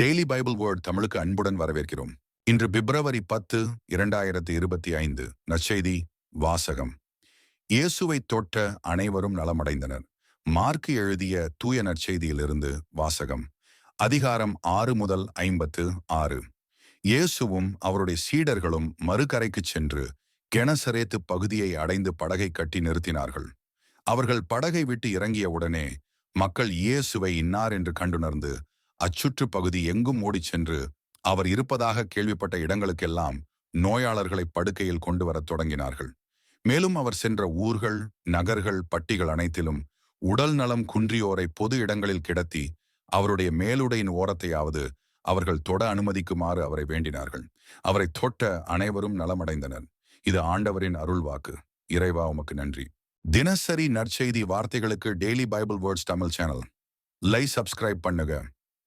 Daily Bible word தமிழுக்கு அன்புடன் வரவேற்கிறோம். இன்று பிப்ரவரி பத்து இரண்டாயிரத்தி இருபத்தி ஐந்து. நற்செய்தி வாசகம். இயேசுவை தொட்ட அனைவரும் நலமடைந்தனர். மார்க்கு எழுதிய தூய நற்செய்தியிலிருந்து வாசகம். அதிகாரம் ஆறு முதல் ஐம்பத்து ஆறு. இயேசுவும் அவருடைய சீடர்களும் மறுகரைக்குச் சென்று கெனசரேத்து பகுதியை அடைந்து படகை கட்டி நிறுத்தினார்கள். அவர்கள் படகை விட்டு இறங்கிய உடனே மக்கள் இயேசுவை இன்னார் என்று கண்டுணர்ந்து அச்சுற்று பகுதி எங்கும் ஓடிச் சென்று அவர் இருப்பதாக கேள்விப்பட்ட இடங்களுக்கெல்லாம் நோயாளர்களை படுக்கையில் கொண்டு வரத் தொடங்கினார்கள். மேலும் அவர் சென்ற ஊர்கள் நகர்கள் பட்டிகள் அனைத்திலும் உடல் நலம் குன்றியோரை பொது இடங்களில் கிடத்தி அவருடைய மேலுடையின் ஓரத்தையாவது அவர்கள் தொட அனுமதிக்குமாறு அவரை வேண்டினார்கள். அவரை தொட்ட அனைவரும் நலமடைந்தனர். இது ஆண்டவரின் அருள்வாக்கு. இறைவா உமக்கு நன்றி. தினசரி நற்செய்தி வார்த்தைகளுக்கு daily Bible words Tamil channel. Like subscribe பண்ணுங்க.